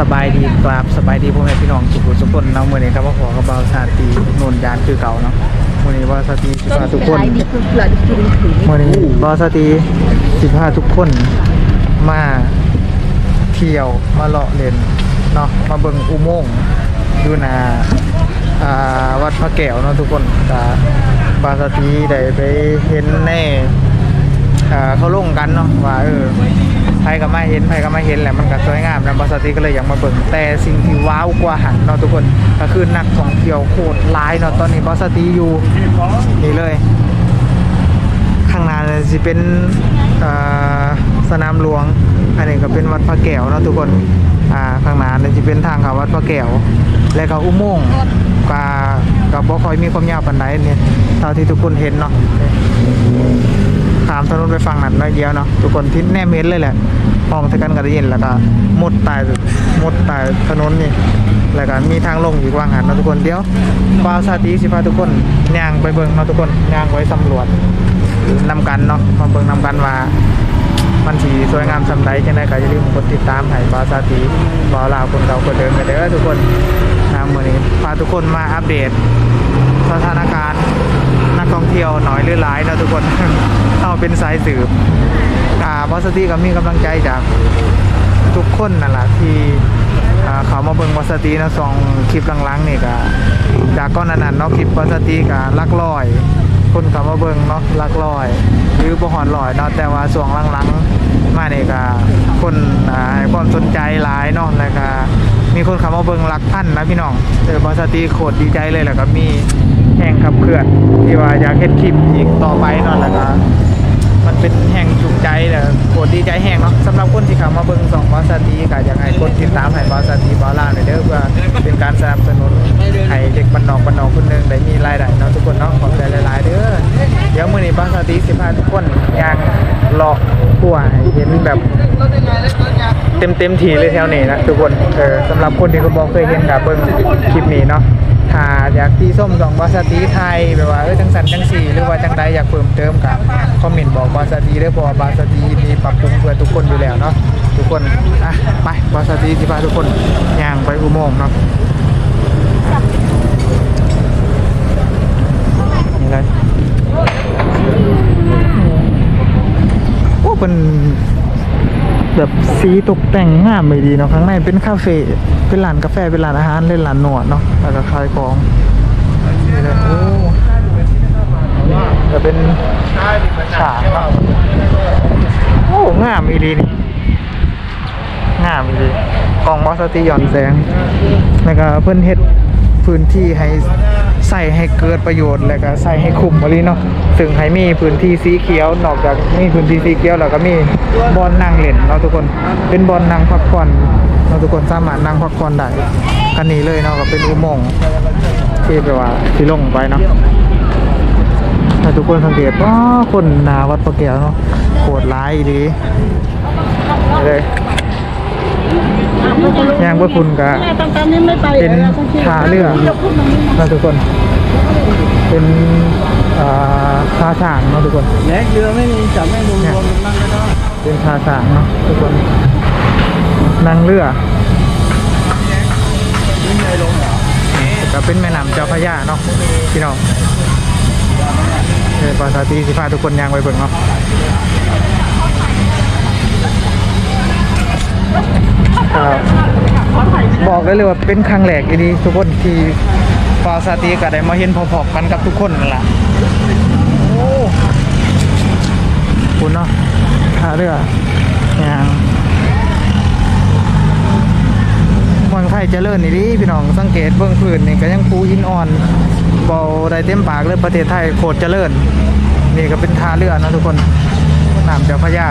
สบายดีกราบสบายดีพ่อแม่พี่น้องทุกคนทุกคนเนาะมื้อนี้ครับว่าขอกระเบาชาตีนนยานคือเก่าเนาะมื้อนี้ว่าสตีสิพาทุกคนนี่คือเกลือที่กินถึงมื้อนี้ว่าสตีสิพาทุกคนมาเที่ยวมาเลาะเล่นเนาะมาเบิ่งอุโมงค์อยู่หน้าอาวัดพระแก้วเนาะทุกคนก็บาสตีได้ไปเห็นแน่เขาลงกันเนาะว่าเออ ไผก็มาเห็นไผก็มาเห็นแหละมันก็สวยงามนะบาสติก็เลยอยากมาเบิ่งแต่สิ่งที่ว้าวกว่าหันเนาะทุกคนก็คือนักท่องเที่ยวโคตรหลายเนาะตอนนี้บาสติอยู่นี่เลย ข้างหน้าเลยสิเป็นอ่าสนามหลวง อันนี้ก็เป็นวัดพระแก้วเนาะทุกคนอ่าข้างหน้าเลยสิเป็นทางเข้าวัดพระแก้วและก็อุโมงค์ก็ก็บ่ค่อยมีความยาวปานใดเนี่ยเท่าที่ทุกคนเห็นเนาะามถนนไปฝั่งนั้นน้อยเดียวเนาะทุกคนที่แนมเห็นเลยแหละห้องทะกันกระยินแล้วก็มุดใต้มุดใต้ถนนนี่แล้วก็มีทางลงอีกว่างหันนาะทุกคนเดี๋ยวบาซาติสิพาทุกคนย่างไปเบิ่งเนาะทุกคนย่างไว้สำรวจนำกันเนาะมาเบิ่งนำกันว่ามันสีสวยงามสำไรจังไดก็อย่าลืมกดติดตามให้บาซาติบาวลาวคนเก่าคนเดิมกันเด้อทุกคนนะมื้อนี้พาทุกคนมาอัปเดตสถานการณ์ นักท่องเที่ยวหน่อยหรือหลายนะทุกคน เอาเป็นสายสืบอ่าพอสตีก็มีกำลังใจจากทุกคนนั่นแหละที่อ่าเขามาเบิ่งวอสตีนะสองคลิปหลังๆนี่ก็จากก้อนนั้นเนาะคลิปวอสตีก็ลักลอย คนเขามาเบิ่งเนาะลักลอย หรือบ่หอนลอยเนาะแต่ว่าช่วงหลังๆมานี่ก็คนอ่าให้ความสนใจหลายเนาะแล้วก็มีคนเขามาเบิ่งลักพันนะพี่น้องเออบอสตีโคตรดีใจเลยแล้วก็มี แห่งขับเคลื่อนที่ว่าอยากเฮ็ดคลิปอีกต่อไปเนาะแหล้วก็มันเป็นแห่งจูงใจแต่โคตรดีใจแห่งเนาะสำหรับคนที่เข้ามาเบิ่งสองบอสตีก็อยากให้กดติดตามให้บอสตีบอลล่าหน่อยเด้อเพื่อเป็นการสนับสนุนให้เด็กบ้านนอกบ้านนอกคนหนึงได้มีรายได้เนาะทุกคนเนาะขอบใจหลายๆเด้อเดี๋ยวมื้อนี้บอสตีสิพาทุกคนย่างเลาะทั่วให้เห็นแบบเต็มเต็มๆทีเลยแถวนี้นะทุกคนเออสำหรับคนที่เขาบอกเคยเห็นกับเบิ้งคลิปนี้เนาะ ถ้าอยากที่ส้มสองบอสตีไทยแบบว่าเออจังสันจังสี่หรือว่าจังใดอยากเพิ่มเติมกับคอมเมนต์บอกบอสตีเด้อเพราะว่าบอสตีมีปรับปรุงเพื่อทุกคนอยู่แล้วเนาะทุกคนอะไปบอสตีที่พาทุกคนย่างไปอุโมงค์เนาะนี่เลยโอ้เป็น แบบสีตกแต่งงามไม่ดีเนาะข้างในเป็นคาเฟ่เป็นร้านกาแฟเป็นร้านอาหารเล่นร้านนวดเนาะแล้วก็ขายของนี่เลยโอ้จะเป็นฉากเนาะโอ้งามอีดีนี่งามอีดีกล่องบอสติย่อนแสงแล้วก็เพิ่นเฮ็ดพื้นที่ให้ ใส่ให้เกิดประโยชน์แล้วก็ใส่ให้คุ้มบริเนาะถึงให้มีพื้นที่สีเขียวนอกจากมีพื้นที่สีเขียวแล้วก็มีบอลนั่งเล่นเนาะทุกคนเป็นบอลนั่งพักผ่อนเราะทุกคนสามารถนั่งพักผ่อนได้กันนี้เลยเนาะก็เป็นอุโมงค์ที่แปลว่าที่ลงไปเนาะถ้าทุกคนสังเกตว่าคนหนาวัดพระแก้วเนาะโคตรร้ายดีเลย ย่างพระคุณกะเป็นทาเรือนะทุกคน เป็นอาท่าช่างเนาะทุกคนแลกเรือไม่มีจับไม่รวมรวมนั่งก็ได้เป็นทาช่างเนาะทุกคนนั่งเรือก็เป็นแม่น้ำเจ้าพระยาเนาะพี่น้องเดี๋ยวปาสาตีสิพาทุกคนยางไปเบิ่งเนาะ บบอกได้เลยว่าเป็นครั้งแรกอีนี้ทุกคนที่ปาสาตีก็ได้มาเห็นพอๆกันกับทุกคนนั่นแหละโอ้คุณเนาะท่าเรือย่างมืองไทยเจริญนี่ดิพี่น้องสังเกตเบื้องพื้นนี่ก็ยังปูหินอ่อนเบาได้เต็มปากเลยประเทศไทยโคตรเจริญ นี่ก็เป็นท่าเรือนะทุกคนน้ำเจ้าพระยา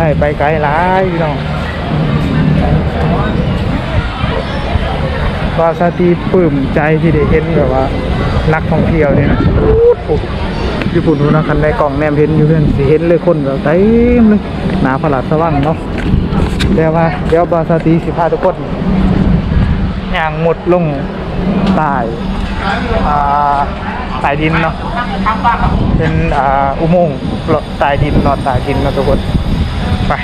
เมืองไปไกลหลายพี่น้องวาซาตีปลื้มใจที่ได้เห็นแบบว่า นักท่องเที่ยวเนี่ยนะญี่ปุ่นนู้นนะคันในกล่องแนมเห็นอยู่เพื่อนสิเห็นเลยคนแบบเต็มเลยหนาผลัดสว่างเนาะเดี๋ยวมาเดี๋ยวบาซาตีสิพาทุกคนย่างหมดลงใต้อ่าใต้ดินเนาะเป็นอ,อุโมงค์หลอดใต้ดินหลอดใต้ดินนะทุกคน ไป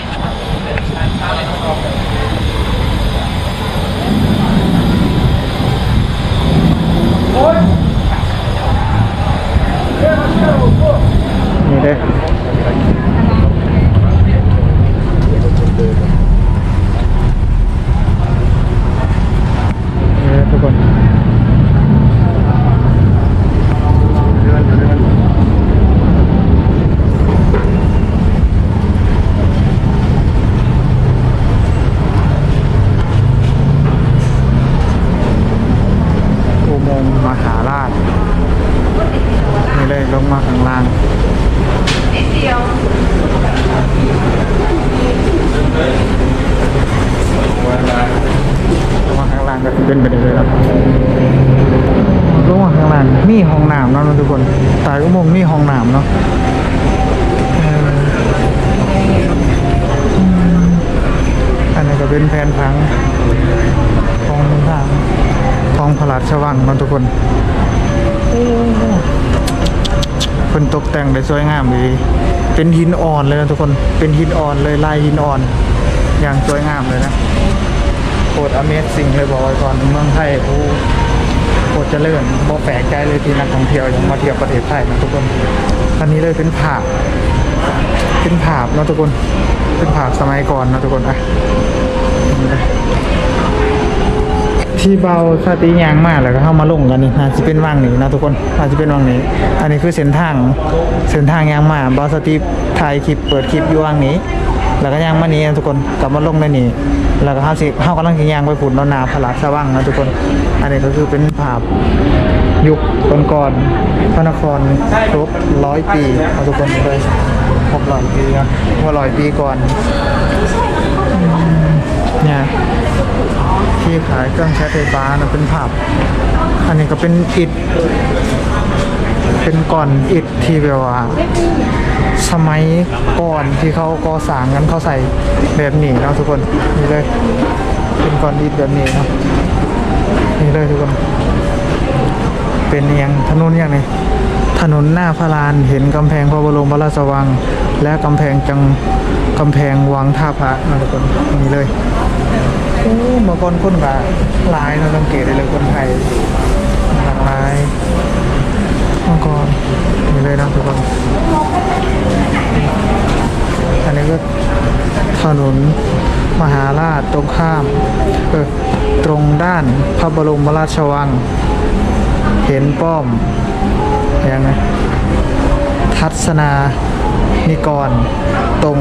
นี่เด้อนี่เด้อทุกคน อุโมงค์มหาราชนี่เลยลงมาข้างล่างลงมาข้างล่างก็เป็นไปได้เลยครับลงมาข้างล่างมีห้องน้ำเนาะทุกคนใตายอุโมงค์มีห้องน้ำเนาะเอ่ออืมอันนี้ก็เป็นแผนพังของทาง ของพระราชวังเนาะทุกคนคนตกแต่งได้สวยงามดีเป็นหินอ่อนเลยนะทุกคน เป็นหินอ่อนเลยลายหินอ่อน อย่างสวยงามเลยนะโคตรอเมซสิ่งเลยบอกไว้ก่อนเมืองไทยโอ้โคตรเจริญบ่แปลกใจเลยที่นักท่องเที่ยวยังมาเที่ยวประเทศไทยนะทุกคนอันนี้เลยเป็นผาบเป็นผาบเนาะทุกคน เป็นผาบสมัยก่อนเนาะทุกคนอะนี่นะ ที่เบาสติยางมากแล้วก็เข้ามาลงกันนี่อาจจะเป็นวังนี้นะทุกคนอาจจะเป็นวังนี้ อันนี้คือเส้นทางเส้นทางยางมาเบาสติถ่ายคลิปเปิดคลิปอยู่วังนี้ แล้วก็ยางมานี้นะทุกคนกลับมาลงในนี้แล้วก็เฮาสิเฮากำลังสินยางไปผุดนนาพระราชวังนะทุกคน อันนี้ก็คือเป็นภาพยุคก่อนๆพระนครครบร้อยปีนะทุกคนเลยครบร้อยปีนะว่าร้อยปีก่อนเนี่ย ที่ขายเครื่องใช้ไฟฟ้านะเป็นภาพอันนี้ก็เป็นอิฐ เป็นก้อนอิฐที่แบบว่า สมัยก่อนที่เขาก่อสร้างกันเขาใส่แบบนี้นะทุกคนนี่เลย เป็นก้อนอิฐแบบนี้นะนี่เลยทุกคน เป็นเอหยังถนนอย่างนี้ถนนหน้าพระลานเห็นกำแพงพระบรมราชวัง และกำแพงจังกำแพงวังท่าพระนะทุกคนนี่เลย อ้มื่อก่อนคนก็หลายเราสังเกตได้เลยคนไทยหลากหลายมื่อก่อนนี่เลยนะทุกคนอันนี้ก็ถนนมหาราชตรงข้ามเออตรงด้านพระบรมราชวัง เห็นป้อมยังไงทัศนานิกร ตรง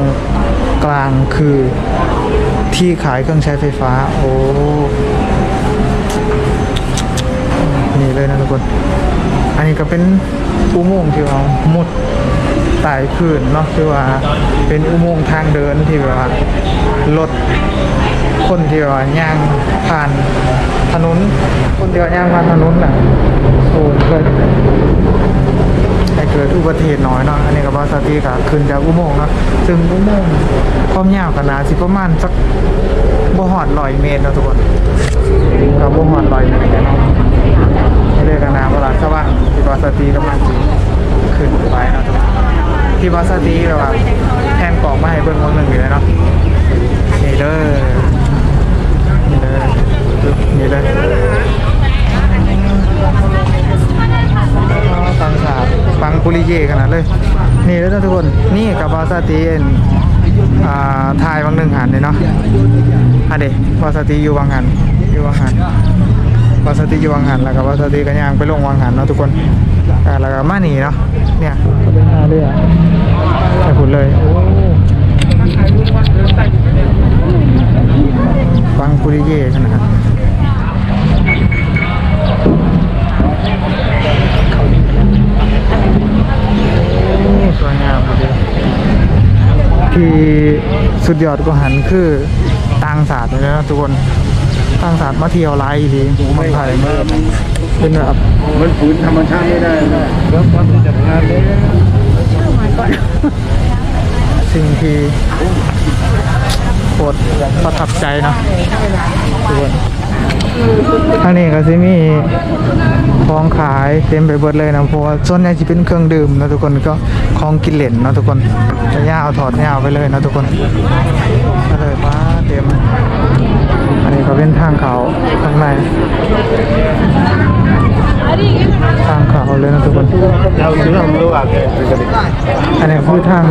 กลางคือ ที่ขายเครื่องใช้ไฟฟ้า โอ้นี่เลยนะทุกคน อันนี้ก็เป็นอุโมงค์ที่เรามุดไต่ขึ้นเนาะที่ว่าเป็นอุโมงค์ทางเดินที่แบบว่ารถคนที่ว่าย่างผ่านถนนคนที่ว่าย่างผ่านถนนน่ะโอ้เกิดให้เกิดอุบัติเหตุน้อยเนาะอันนี้ก็บาสติก็ขึ้นจากอุโมงค์เนาะซึ่งอุโมงค์ความยาวขนาดสิประมาณสักบ่หอดร้อยเมตรนะทุกคนกับบ่หอดร้อยเมตรเนาะนี่เรียกกันนะเวลาสว่างที่บาสตีกำลังสิขึ้นไปนะทุกคนที่บาสตีแบบว่าแทนกล่องมาให้เบิ่งคนหนึ่งอยู่เลยเนาะนี่เด้อนี่เด้อนี่เด้อ ฟังปุริเยขนาดเลย นี่เด้อทุกคน นี่กับบาสตีเอ็นอ่าทายบางหนึ่งหันเลยเนาะอันเดบาสตีอยู่บางหันอยู่บางหันวาสติอยู่วังหันแล้วก็วาสติกันย่างไปลงวังหันเนาะทุกคนอ่าแล้วก็มาหนีเนาะ เนี่ยก็เป็นท่าเรือไปขุดเลยโอ้ฟังปุริเย่ขนาดโอ้สวยงามเลยที่ สุดยอดกว่าหันคือต่างศาสตร์เลยนะทุกคนต่างศาสตร์มาเที่ยวไลฟ์ดีเมืองไทยเป็นแบบมันฝืนธรรมชาติไม่ได้นะเริ่มต้นที่จะทำงานเลยสิ่งที่โคตรประทับใจเนอะทุกคน ทางนี้ก็สิมีของขายเต็มไปหมดเลยนะเพราะว่าส่วนใหญ่จะเป็นเครื่องดื่มนะทุกคนก็ของกินเล่นนะทุกคนจะยาวถอดยาวไปเลยนะทุกคนก็เลยป้าเต็มอันนี้ก็เป็นทางเขาข้างในทางเขาเลยนะทุกคนเราซื้อเราไม่รู้อะแกอันนี้คือทาง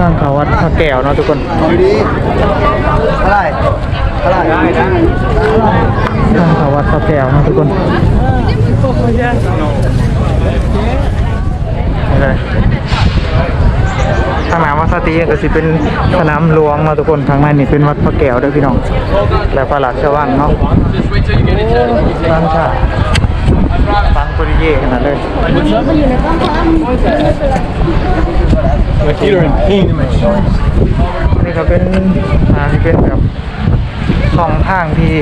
ทางเขาวัดพระแก้วนะทุกคนอะไร ได้ได้ทางเขาวัดพระแก้วนะทุกคนนี่เลยทางหน้าวัดสตีก็สิเป็นสนามหลวงเนาะทุกคนทางในนี่เป็นวัดพระแก้วด้อพี่น้อง และพระราชวังเนาะฟังชาฟังปุริเย่ขนาดเลย นี่เราพิงมาชอบนี่ก็เป็นอ่าที่เป็นแบบ สองทางที่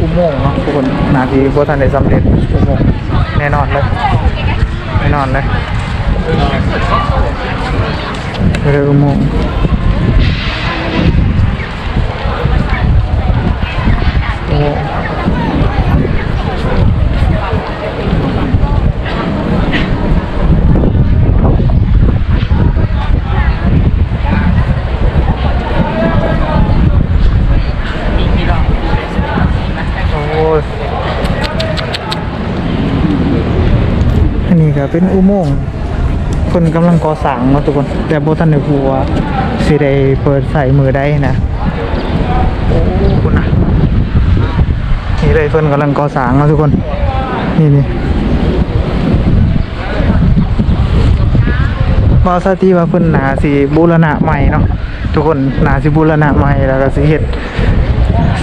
อุโมงค์เนาะทุกคนนาทีโบทันได้สำเร็จอุโมงค์แน่นอนเลยแน่นอนเลยไปเลยอุโมงค์โอ้โอ้ยอันนี้ก็ เป็นอุโมงค์คนกำลังก่อสร้างเนาะทุกคน แต่โบทันได้พูดว่าสิได้เปิดใส่มือได้นะโอ้คุณนะนี่เลยเพิ่นกำลังก่อสร้างเนาะทุกคน นี่นี่บอสตีว่าเพิ่นหนาสิบูรณะใหม่เนาะทุกคนหนาสิบูรณะใหม่แล้วก็สิเฮ็ด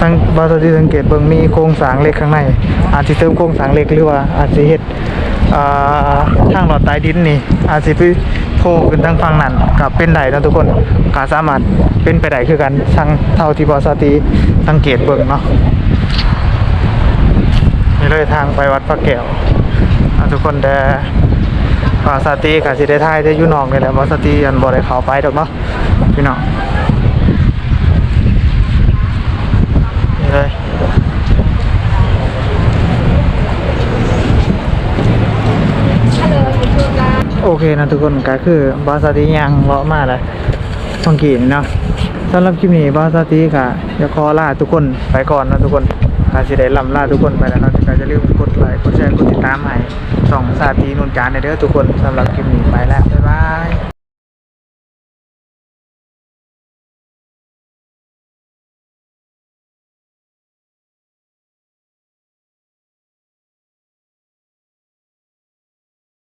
สังบอสตีสังเกตเบิ่งมีโครงสร้างเหล็กข้างใน อาจสิเติมโครงสร้างเหล็กหรือว่าอาจสิเฮ็ด ทางหลอดใต้ดินนี่ อาจสิไปโผล่ขึ้นทางฝั่งนั้นกับเป็นไดนะทุกคนก็สามารถเป็นไปได้คือกันทั้งเท่าที่บอสตีสังเกตเบิ่งเนาะนี่เลยทางไปวัดพระแก้วทุกคนแต่วาสติกับสิได้ทายได้ยู่นอกนี่แหละวาสติอันบ่ได้เขาไปดอกเนาะพี่น้องนี่เลย โอเคนะทุกคนก็คือบาสาติยังเลาะมากเลยฟังกีนี่เนาะสำหรับคลิปนี้บาสาติก็จะขอลาทุกคนไปก่อนนะทุกคนกาสิได้ลำลาทุกคนไปแล้วเนาะก็จะลืมกดไลค์กดแชร์กดติดตามให้สองสาตีนุนการในเด้อทุกคนสำหรับคลิปนี้ไปแล้วบ๊ายบาย